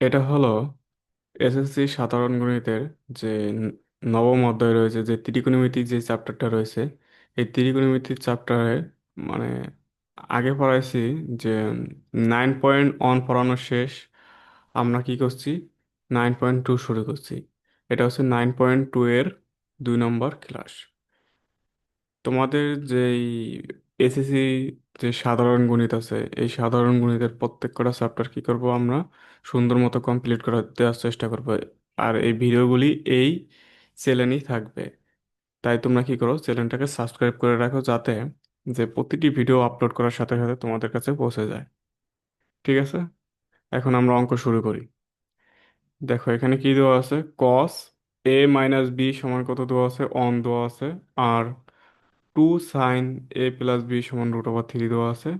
এটা হলো এসএসসি সাধারণ গণিতের যে নবম অধ্যায় রয়েছে, যে ত্রিকোণমিতি যে চ্যাপ্টারটা রয়েছে, এই ত্রিকোণমিতির চ্যাপ্টারে মানে আগে পড়াইছি যে নাইন পয়েন্ট ওয়ান পড়ানো শেষ, আমরা কি করছি? নাইন পয়েন্ট টু শুরু করছি। এটা হচ্ছে নাইন পয়েন্ট টু এর দুই নম্বর ক্লাস তোমাদের যেই এসএসসি যে সাধারণ গণিত আছে, এই সাধারণ গণিতের প্রত্যেকটা চ্যাপ্টার কি করব আমরা? সুন্দর মতো কমপ্লিট করে দেওয়ার চেষ্টা করব। আর এই ভিডিওগুলি এই চ্যানেলেই থাকবে। তাই তোমরা কি করো চ্যানেলটাকে সাবস্ক্রাইব করে রাখো যাতে যে প্রতিটি ভিডিও আপলোড করার সাথে সাথে তোমাদের কাছে পৌঁছে যায়। ঠিক আছে? এখন আমরা অঙ্ক শুরু করি। দেখো, এখানে কি দেওয়া আছে? কস এ মাইনাস বি সমান কত দেওয়া আছে? অন দেওয়া আছে। আর two sine A plus B সমান রুট ওভার থ্রি দেওয়া আছে।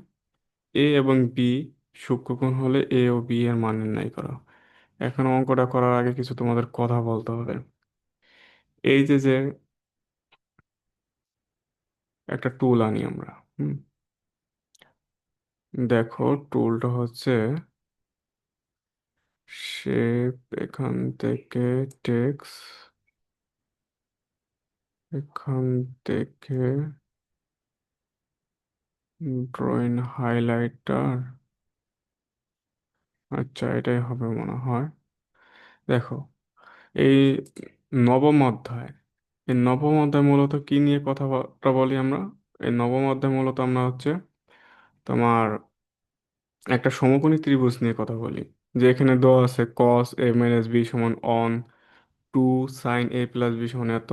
এ এবং বি সূক্ষ্মকোণ হলে এ ও বি এর মান নির্ণয় করো। এখন অঙ্কটা করার আগে কিছু তোমাদের কথা বলতে হবে। এই যে যে একটা টুল আনি আমরা, হুম? দেখো টুলটা হচ্ছে শেপ এখান থেকে টেক্স এখান থেকে ড্রয়িং হাইলাইটার আচ্ছা এটাই হবে মনে হয়। দেখো, এই নবম অধ্যায়, এই নবম অধ্যায় মূলত কি নিয়ে কথাবার্তা বলি আমরা? এই নবম অধ্যায় মূলত আমরা হচ্ছে তোমার একটা সমকোণী ত্রিভুজ নিয়ে কথা বলি, যে এখানে দেওয়া আছে কস এ মাইনাস বি সমান one two sine A plus B সমান এত।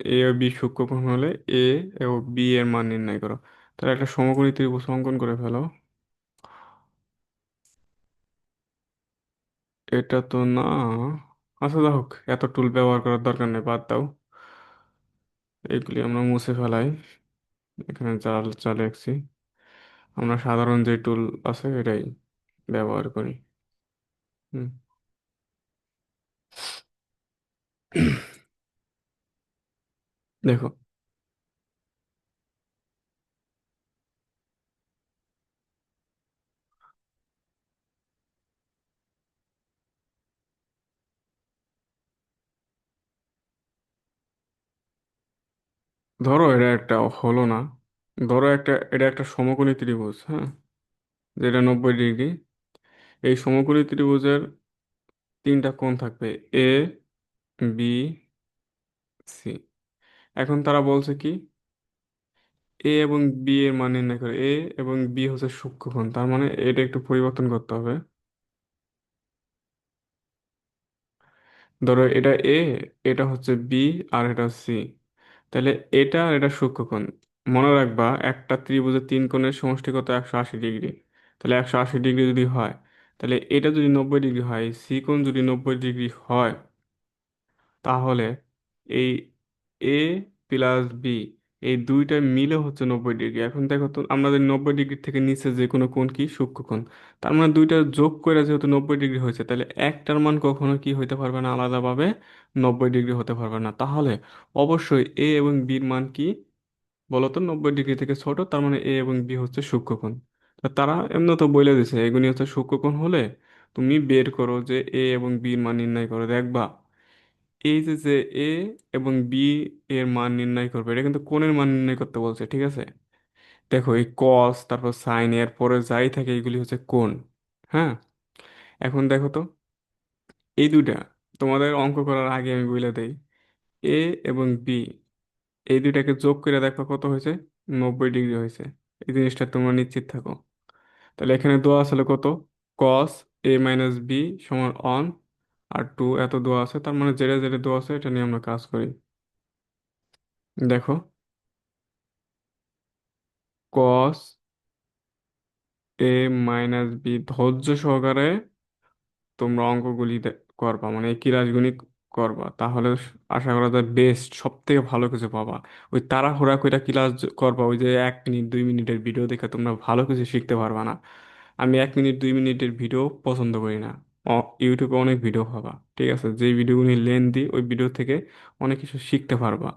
এ ও বি সূক্ষ্মকোণ হলে এ ও বি এর মান নির্ণয় করো। তাহলে একটা সমকোণী ত্রিভুজ অঙ্কন করে ফেলো। এটা তো না। আচ্ছা যাই হোক, এত টুল ব্যবহার করার দরকার নেই, বাদ দাও। এগুলি আমরা মুছে ফেলাই। এখানে জাল যা লিখছি আমরা সাধারণ যে টুল আছে, এটাই ব্যবহার করি। হুম। দেখো। ধরো এটা একটা হলো না। ধরো একটা, এটা একটা সমকোণী ত্রিভুজ হ্যাঁ? যেটা নব্বই ডিগ্রি। এই সমকোণী ত্রিভুজের তিনটা কোণ থাকবে এ বি সি এখন তারা বলছে কি? এ এবং বি এর মান নির্ণয় করে। এ এবং বি হচ্ছে সূক্ষ্মকোণ, তার মানে এটা একটু পরিবর্তন করতে হবে। ধরো এটা এ এটা হচ্ছে বি আর এটা সি তাহলে এটা আর এটা সূক্ষ্মকোণ। মনে রাখবা, একটা ত্রিভুজের তিন কোণের সমষ্টি কত একশো আশি ডিগ্রি। তাহলে একশো আশি ডিগ্রি যদি হয়, তাহলে এটা যদি নব্বই ডিগ্রি হয় সি কোণ যদি নব্বই ডিগ্রি হয়, তাহলে এই এ প্লাস বি এই দুইটা মিলে হচ্ছে নব্বই ডিগ্রি। এখন দেখো তো আমাদের নব্বই ডিগ্রি থেকে নিচে যে কোনো কোণ কি? সূক্ষ্মকোণ তার মানে দুইটা যোগ করে যেহেতু নব্বই ডিগ্রি হয়েছে, তাহলে একটার মান কখনো কি হইতে পারবে না? আলাদাভাবে নব্বই ডিগ্রি হতে পারবে না। তাহলে অবশ্যই এ এবং বির মান কি? বলতো নব্বই ডিগ্রি থেকে ছোট, তার মানে এ এবং বি হচ্ছে সূক্ষ্মকোণ তারা এমনি তো বলে দিছে এগুলি হচ্ছে সূক্ষ্মকোণ হলে তুমি বের করো যে এ এবং বির মান নির্ণয় করো দেখবা। এই যে যে এ এবং বি এর মান নির্ণয় করবে। এটা কিন্তু কোণের মান নির্ণয় করতে বলছে, ঠিক আছে? দেখো, এই কস তারপর সাইন এর পরে যাই থাকে এগুলি হচ্ছে কোণ হ্যাঁ? এখন দেখো তো, এই দুইটা তোমাদের অঙ্ক করার আগে আমি বলে দেই। এ এবং বি এই দুইটাকে যোগ করে দেখো কত হয়েছে? নব্বই ডিগ্রি হয়েছে। এই জিনিসটা তোমরা নিশ্চিত থাকো। তাহলে এখানে দেওয়া আসলে কত? কস এ মাইনাস বি সমান অন আর টু এত দেওয়া আছে, তার মানে যেটা যেটা দেওয়া আছে, এটা নিয়ে আমরা কাজ করি। দেখো। কস এ মাইনাস বি ধৈর্য সহকারে তোমরা অঙ্কগুলি করবা মানে এই কিরাসগুলি করবা, তাহলে আশা করা যায় বেস্ট সব থেকে ভালো কিছু পাবা। ওই তাড়াহুড়া কইরা ক্লাস করবা, ওই যে এক মিনিট, দুই মিনিটের ভিডিও দেখে তোমরা ভালো কিছু শিখতে পারবা না। আমি এক মিনিট, দুই মিনিটের ভিডিও পছন্দ করি না। ইউটিউবে অনেক ভিডিও পাবা, ঠিক আছে? যে ভিডিওগুলি লেন্দি ওই ভিডিও থেকে অনেক কিছু শিখতে পারবা।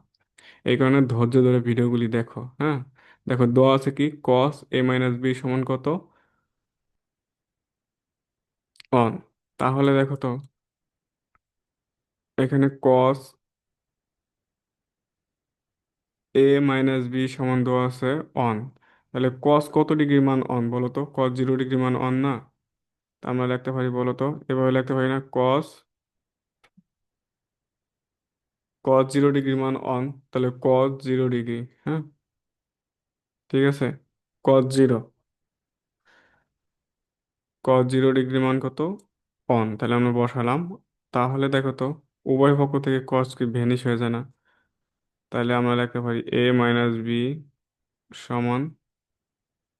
এই কারণে ধৈর্য ধরে ভিডিওগুলি দেখো হ্যাঁ? দেখো দেওয়া আছে কি? কস এ মাইনাস বি সমান কত? অন। তাহলে দেখো তো, এখানে কস এ মাইনাস বি সমান দেওয়া আছে, অন। তাহলে কস কত ডিগ্রি মান অন বলো তো? কস জিরো ডিগ্রি মান অন না? আমরা লিখতে পারি বলো তো এভাবে লিখতে পারি না। কস কস জিরো ডিগ্রি মান অন তাহলে কস জিরো ডিগ্রি হ্যাঁ? ঠিক আছে? Cos zero cos zero degree মান কত? অন তাহলে আমরা বসালাম। তাহলে দেখো তো, উভয় পক্ষ থেকে কস কি ভ্যানিশ হয়ে যায় না। তাহলে আমরা লিখতে পারি এ মাইনাস বি সমান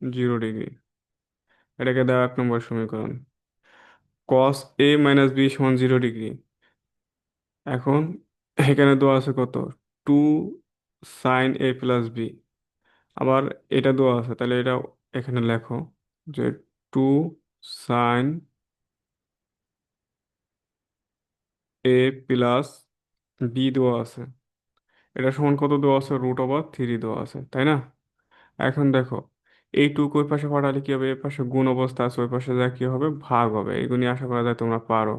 জিরো ডিগ্রি এটাকে দেওয়া এক নম্বর সমীকরণ। কস এ মাইনাস বি সমান জিরো ডিগ্রি এখন এখানে দেওয়া আছে কত? Two sine A plus B আবার এটা দেওয়া আছে, তাহলে এটা এখানে লেখো যে two sine A plus B দেওয়া আছে। এটা সমান কত দেওয়া আছে? রুট ওভার থ্রি দেওয়া আছে, তাই না? এখন দেখো এই টুকু ওই পাশে পাঠালে কি হবে? এই পাশে গুণ অবস্থা আছে, ওই পাশে যা কি হবে? ভাগ হবে। এগুলি আশা করা যায় তোমরা পারো।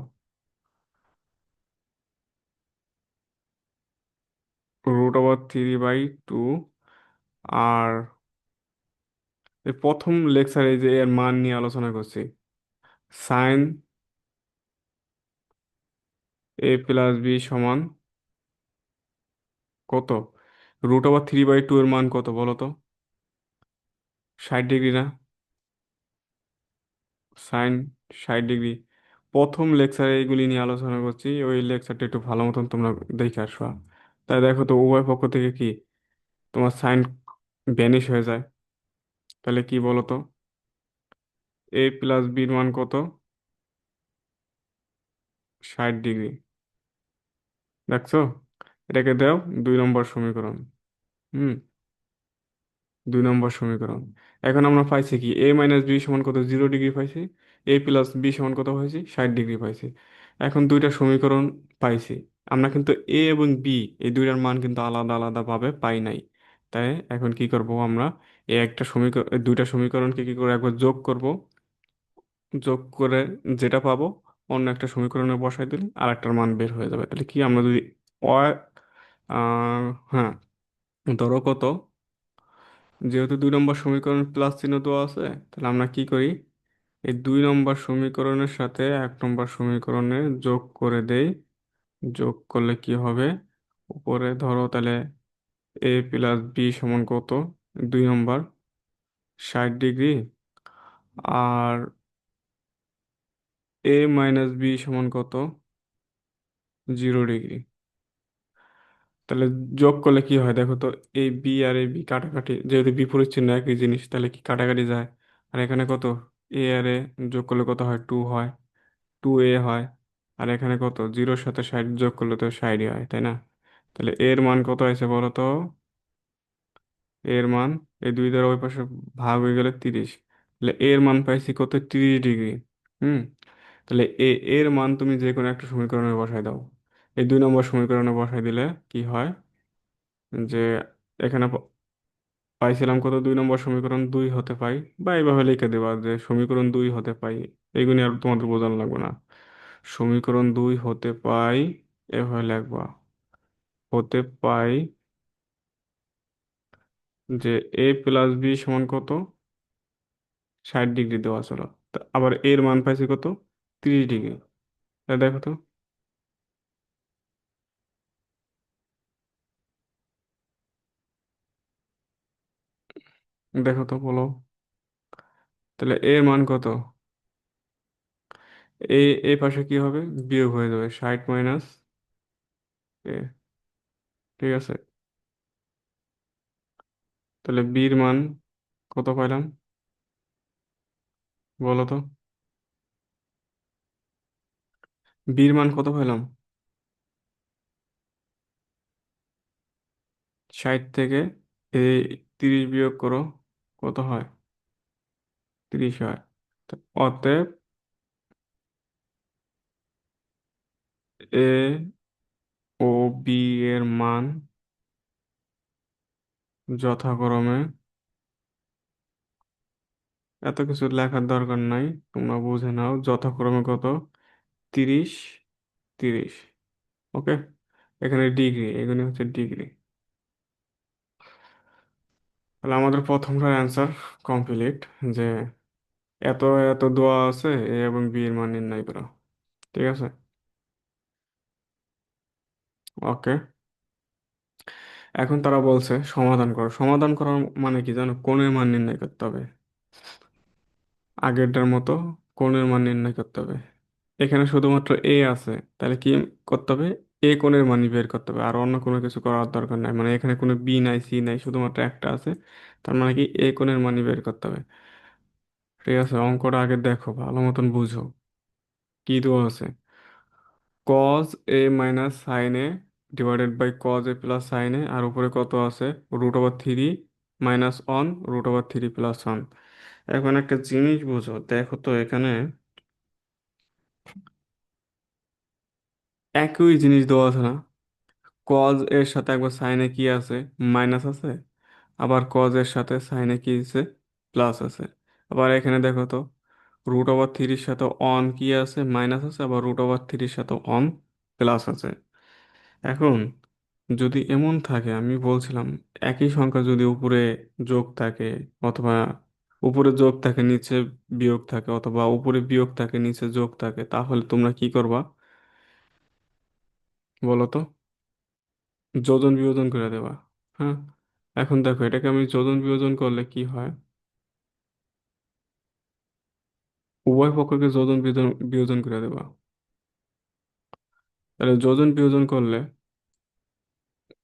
Root over three by two আর প্রথম লেকচারে যে এর মান নিয়ে আলোচনা করছি সাইন এ প্লাস বি সমান কত? Root over three by two এর মান কত বলো তো ষাট ডিগ্রি না? সাইন ষাট ডিগ্রি। প্রথম লেকচারে এইগুলি নিয়ে আলোচনা করছি, ওই লেকচারটা একটু ভালো মতন তোমরা দেখে আসবা তাই দেখো তো, উভয় পক্ষ থেকে কি তোমার সাইন ভ্যানিশ হয়ে যায়? তাহলে কি বলো তো এ প্লাস বির মান কত? ষাট ডিগ্রি। দেখছ? এটাকে দাও, দুই নম্বর সমীকরণ। হুম? দুই নম্বর সমীকরণ। এখন আমরা পাইছি কি এ মাইনাস বি সমান কত? জিরো ডিগ্রি পাইছি। এ প্লাস বি সমান কত পাইছি? ষাট ডিগ্রি পাইছি। এখন দুইটা সমীকরণ পাইছি। আমরা কিন্তু এ এবং বি এই দুইটার মান কিন্তু আলাদা আলাদা ভাবে পাই নাই। তাই এখন কি করব আমরা? এ একটা সমীকরণ দুইটা সমীকরণকে কি করে একবার যোগ করব? যোগ করে যেটা পাবো, অন্য একটা সমীকরণে বসাই দিলে আর একটার মান বের হয়ে যাবে। তাহলে কি, আমরা যদি অ হ্যাঁ ধরো কত? যেহেতু দুই নম্বর সমীকরণ প্লাস চিহ্ন দেওয়া আছে, তাহলে আমরা কি করি? এই দুই নম্বর সমীকরণের সাথে এক নম্বর সমীকরণে যোগ করে দেই। যোগ করলে কি হবে? উপরে ধরো তাহলে এ প্লাস বি সমান কত? দুই নম্বর, ষাট ডিগ্রি। আর এ মাইনাস বি সমান কত? Zero degree. তাহলে যোগ করলে কি হয়? দেখো তো এই বি আর এই বি কাটাকাটি, যেহেতু বিপরীত চিহ্ন একই জিনিস, তাহলে কি কাটাকাটি যায়? আর এখানে কত? এ আর এ যোগ করলে কত হয়? টু হয়। টু এ হয়। আর এখানে কত? জিরোর সাথে ষাট যোগ করলে তো ষাটই হয়, তাই না? তাহলে এর মান কত আছে বলো তো? এর মান, এই দুই দ্বারা ওই পাশে ভাগ হয়ে গেলে তিরিশ। তাহলে এর মান পাইছি কত? তিরিশ ডিগ্রি। হুম? তাহলে এ এর মান তুমি যে কোনো একটা সমীকরণে বসাই দাও। এই দুই নম্বর সমীকরণে বসাই দিলে কি হয়? যে এখানে পাইছিলাম কত? দুই নম্বর সমীকরণ দুই হতে পাই। বা এইভাবে লিখে দেবা যে সমীকরণ দুই হতে পাই। এইগুলি আর তোমাদের বোঝানো লাগবে না। সমীকরণ দুই হতে পাই, এভাবে লিখবা। হতে পাই যে এ প্লাস বি সমান কত? ষাট ডিগ্রি দেওয়া ছিল। আবার এর মান পাইছি কত? তিরিশ ডিগ্রি। দেখো তো। দেখো তো বলো। তাহলে এর মান কত? এ এ পাশে কি হবে? বিয়োগ হয়ে যাবে ষাট মাইনাস এ ঠিক আছে? তাহলে বির মান কত পাইলাম? বলো তো। বির মান কত পাইলাম? ষাট থেকে এই তিরিশ বিয়োগ করো। কত হয়? তিরিশ হয়। অতএব এ ও বি এর মান যথাক্রমে এত কিছু লেখার দরকার নাই, তোমরা বুঝে নাও যথাক্রমে কত? তিরিশ তিরিশ। ওকে? এখানে ডিগ্রি, এগুলি হচ্ছে ডিগ্রি। তাহলে আমাদের প্রথমটার অ্যান্সার কমপ্লিট যে এত এত দোয়া আছে, এ এবং বি এর মান নির্ণয় করা। ঠিক আছে? ওকে এখন তারা বলছে সমাধান করো। সমাধান করার মানে কি জানো? কোণের মান নির্ণয় করতে হবে। আগেরটার মতো কোণের মান নির্ণয় করতে হবে। এখানে শুধুমাত্র এ আছে, তাহলে কি করতে হবে? এ কোণের মানই বের করতে হবে, আর অন্য কোনো কিছু করার দরকার নাই। মানে এখানে কোনো বি নাই সি নাই, শুধুমাত্র একটা আছে, তার মানে কি এ কোণের মানই বের করতে হবে। ঠিক আছে, অঙ্কটা আগে দেখো, ভালো মতন বুঝো। কি দেওয়া আছে? Cos A minus sine A divided by cos A plus sine A আর উপরে কত আছে? Root over three minus one root over three plus one এখন একটা জিনিস বুঝো, দেখো তো এখানে একই জিনিস দেওয়া আছে না। কজ এর সাথে একবার সাইনে কি আছে? মাইনাস আছে। আবার কজ এর সাথে সাইনে কি আছে? প্লাস আছে। আবার এখানে দেখো তো রুট ওভার থ্রির সাথে অন কি আছে? মাইনাস আছে। আবার রুট ওভার থ্রির সাথে অন প্লাস আছে। এখন যদি এমন থাকে, আমি বলছিলাম একই সংখ্যা যদি উপরে যোগ থাকে অথবা উপরে যোগ থাকে, নিচে বিয়োগ থাকে অথবা উপরে বিয়োগ থাকে, নিচে যোগ থাকে, তাহলে তোমরা কি করবা? বলো তো। যোজন বিয়োজন করে দেবা হ্যাঁ? এখন দেখো, এটাকে আমি যোজন বিয়োজন করলে কি হয়? উভয় পক্ষকে যোজন বিয়োজন বিয়োজন করে দেবা। তাহলে যোজন বিয়োজন করলে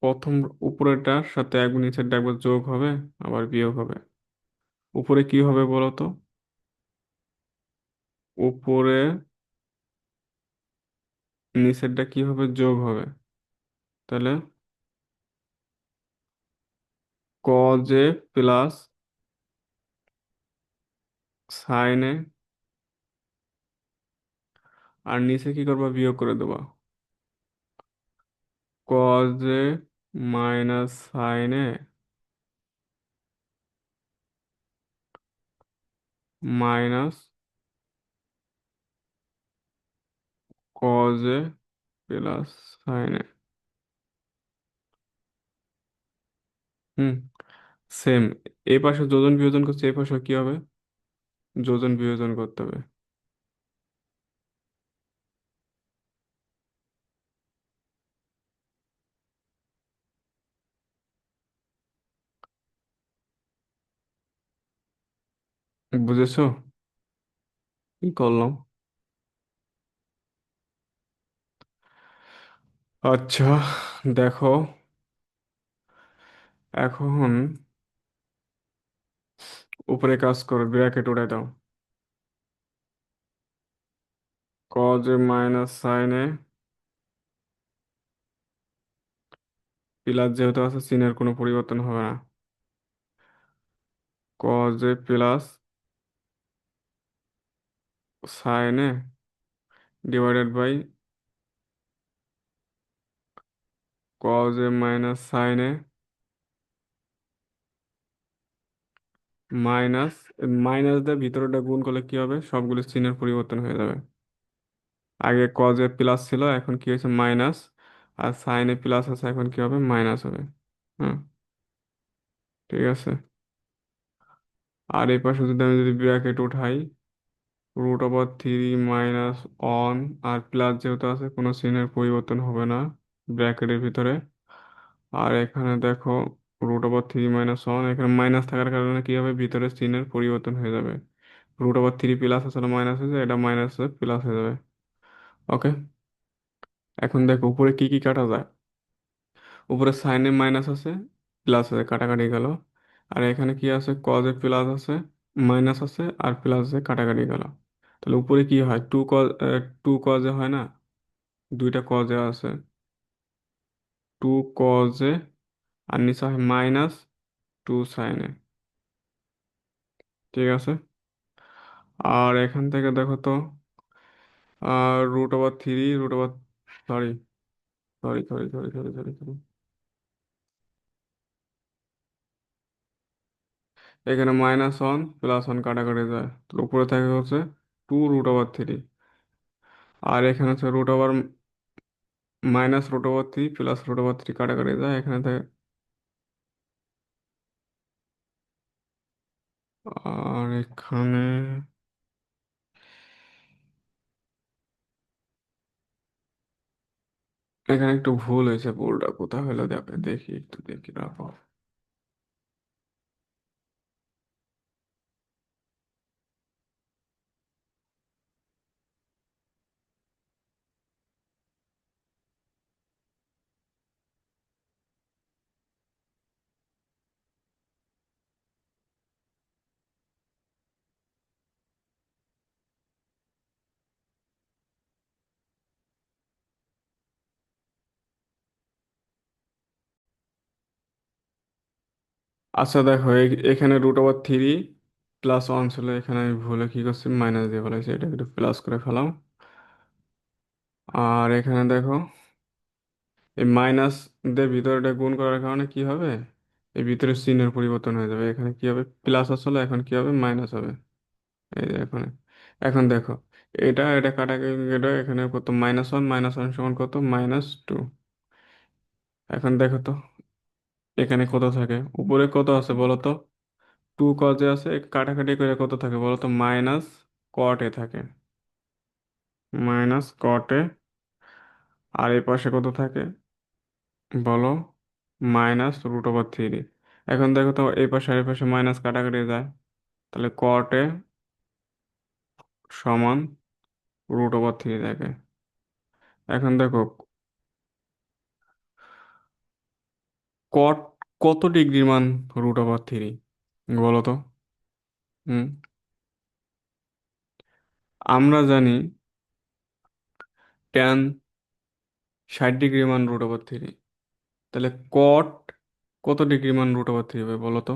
প্রথম উপরেরটার সাথে একবার নিচেরটা একবার যোগ হবে, আবার বিয়োগ হবে। উপরে কি হবে বলো তো? উপরে নিচেরটা কি হবে যোগ হবে? তাহলে কজ এ প্লাস সাইন আর নিচে কি করবা? বিয়োগ করে দেবা। Cos A minus sine minus sine A hmm same এই পাশে যোজন বিয়োজন করছে, এই পাশে কি হবে? যোজন বিয়োজন করতে হবে। বুঝেছ? কি করলাম? আচ্ছা দেখো। এখন উপরে কাজ করো, ব্র্যাকেট উড়াই দাও। কজ মাইনাস সাইন প্লাস যেহেতু আছে চিহ্নের কোনো পরিবর্তন হবে না। Cos plus sine divided by cos A minus sine A minus minus দিয়ে ভিতরেটা গুণ করলে কি হবে? সবগুলো চিহ্নের পরিবর্তন হয়ে যাবে। আগে কজ এ প্লাস ছিল, এখন কি হয়েছে? মাইনাস আর সাইন এ প্লাস আছে, এখন কি হবে? মাইনাস হবে। হ্যাঁ ঠিক আছে। আর এই পাশে যদি আমি যদি ব্র্যাকেট উঠাই root over three minus one আর প্লাস যেহেতু আছে, কোনো চিহ্নের পরিবর্তন হবে না। ব্র্যাকেটের ভিতরে। আর এখানে দেখো root over three minus one এখানে মাইনাস থাকার কারণে কি হবে? ভিতরে চিহ্নের পরিবর্তন হয়ে যাবে। রুট ওভার থ্রি প্লাস আসলে মাইনাস হয়েছে এটা মাইনাস প্লাস হয়ে যাবে। ওকে এখন দেখো, উপরে কি কি কাটা যায়? উপরে সাইনে মাইনাস আছে প্লাস আছে, কাটাকাটি গেল। আর এখানে কি আছে? কজে প্লাস আছে মাইনাস আছে, আর প্লাস আছে, কাটাকাটি গেল। তাহলে উপরে কি হয়? টু কজ টু কজে হয় না? দুইটা কজে আছে। টু কজে আর নিচে হয় মাইনাস টু সাইনে ঠিক আছে? আর এখান থেকে দেখো তো আর root over three root over sorry sorry sorry sorry sorry sorry sorry এখানে মাইনাস ওয়ান প্লাস ওয়ান কাটাকাটি যায়। উপরে থাকে হচ্ছে টু রুট ওভার থ্রি আর এখানে হচ্ছে root over minus root over three plus root over three কাটাকাটি যায় এখানে থাকে আর এখানে এখানে একটু ভুল হয়েছে ভুলটা কোথায় হলো? দেখে দেখি, একটু দেখি, তারপর। আচ্ছা দেখো এখানে root over three plus one ছিল, এখানে আমি ভুলে কি করছি মাইনাস দিয়ে ফেলেছি এটা একটু প্লাস করে ফেলাম আর এখানে দেখো, এই মাইনাস দিয়ে ভিতরেটা গুণ করার কারণে কি হবে? এই ভিতরে চিহ্নের পরিবর্তন হয়ে যাবে। এখানে কি হবে? প্লাস আসলে এখন কি হবে? মাইনাস হবে। এই যে এখন। এখন দেখো, এটা এটা কাটা এটা এখানে কত? মাইনাস ওয়ান মাইনাস ওয়ান সমান কত? মাইনাস টু এখন দেখো তো। এখানে কত থাকে? উপরে কত আছে বলো তো টু কজে আছে, কাটাকাটি করে কত থাকে বলো তো মাইনাস কটে থাকে। মাইনাস কটে আর এই পাশে কত থাকে? বলো মাইনাস রুট ওভার থ্রি এখন দেখো তো, এই পাশে আর এই পাশে মাইনাস কাটাকাটি যায়। তাহলে কটে সমান রুট ওভার থ্রি থাকে। এখন দেখো কট, কত ডিগ্রির মান রুট ওভার থ্রি বলো তো হুম। আমরা জানি ট্যান ষাট ডিগ্রি মান রুট ওভার থ্রি তাহলে কট কত ডিগ্রি মান রুট ওভার থ্রি হবে বলো তো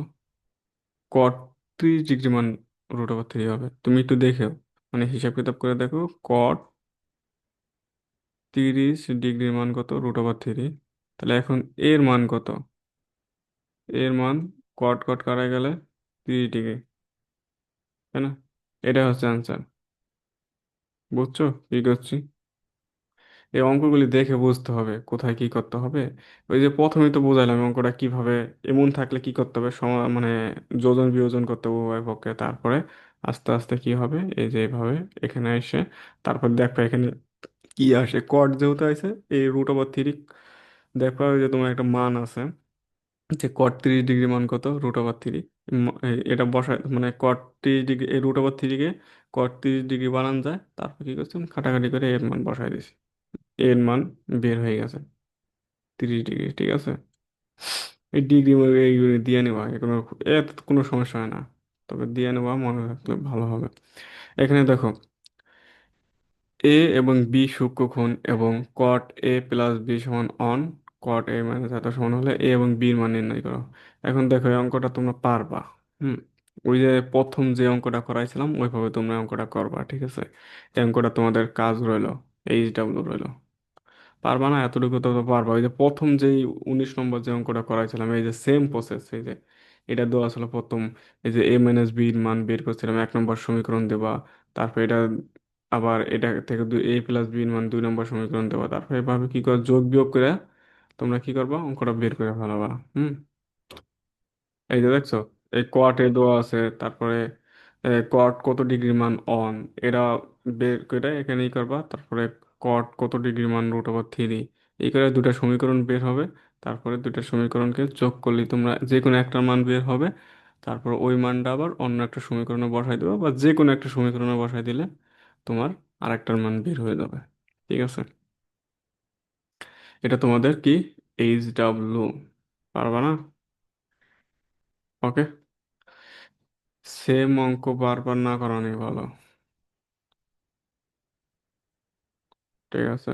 কট ত্রিশ ডিগ্রি মান রুট ওভার থ্রি হবে। তুমি একটু দেখেও মানে হিসাব কিতাব করে দেখো কট তিরিশ ডিগ্রির মান কত? রুট ওভার থ্রি তাহলে এখন এর মান কত? এর মান কট কট কাটা গেলে? তিরিশ ডিগ্রি তাই না? এটা হচ্ছে আনসার বুঝছ? কি করছি এই অঙ্কগুলি দেখে বুঝতে হবে কোথায় কি করতে হবে। ওই যে প্রথমেই তো বোঝালাম অঙ্কটা কীভাবে, এমন থাকলে কি করতে হবে? সম মানে যোজন, বিয়োজন করতে হবে উভয় পক্ষে। তারপরে আস্তে আস্তে কি হবে? এই যে এইভাবে এখানে এসে, তারপর দেখো এখানে কি আসে। কট যেহেতু আছে, এই রুট ওভার থ্রি দেখো যে তোমার একটা মান আছে, যে কট তিরিশ ডিগ্রি মান কত? রুট ওভার থ্রি এটা বসায় মানে কট তিরিশ ডিগ্রি, এই রুট ওভার থ্রিকে কট তিরিশ ডিগ্রি বানান যায়, তারপর কি করছি? খাটাখাটি করে এর মান বসায় দিছি। এর মান বের হয়ে গেছে তিরিশ ডিগ্রি, ঠিক আছে? এই ডিগ্রি এইগুলো দিয়ে নেওয়া কোনো এত কোনো সমস্যা হয় না। তবে দিয়ে নেওয়া মনে রাখলে ভালো হবে। এখানে দেখো, এ এবং বি সূক্ষ্মকোণ এবং কট এ প্লাস বি সমান অন কট এ মাইনাস এত সমান হলে এ এবং বির মান নির্ণয় করো। এখন দেখো এই অঙ্কটা তোমরা পারবা, হুম? ওই যে প্রথম যে অঙ্কটা করাইছিলাম, ওইভাবে তোমরা অঙ্কটা করবা, ঠিক আছে? এই অঙ্কটা তোমাদের কাজ রইল এইচ ডাব্লিউ রইল। পারবা না? এতটুকু তো পারবা। ওই যে প্রথম যেই উনিশ নম্বর যে অঙ্কটা করাইছিলাম, এই যে সেম প্রসেস এই যে এটা দেওয়া ছিল প্রথম, এই যে এ মাইনাস বির মান বের করছিলাম, এক নম্বর সমীকরণ দেবা তারপর এটা আবার এটা থেকে দুই এ প্লাস বির মান দুই নম্বর সমীকরণ দেবা তারপর এভাবে কি করে যোগ বিয়োগ করে তোমরা কি করবা? অঙ্কটা বের করে ফেলাবা। হুম? এই যে দেখছ, এই এ দেওয়া আছে, তারপরে কট কত ডিগ্রি মান অন এরা বের করে এখানেই করবা। তারপরে কট কত ডিগ্রি মান রুট ওভার থ্রি এই করে দুটা সমীকরণ বের হবে। তারপরে দুটা সমীকরণকে যোগ করলে তোমরা যে কোনো একটা মান বের হবে। তারপর ওই মানটা আবার অন্য একটা সমীকরণে বসাই দেবে বা যে কোনো একটা সমীকরণে বসাই দিলে তোমার আরেকটার মান বের হয়ে যাবে। ঠিক আছে? এটা তোমাদের কি এইচ ডাব্লু পারবা না? ওকে সেম অঙ্ক বারবার না করানি ভালো। ঠিক আছে।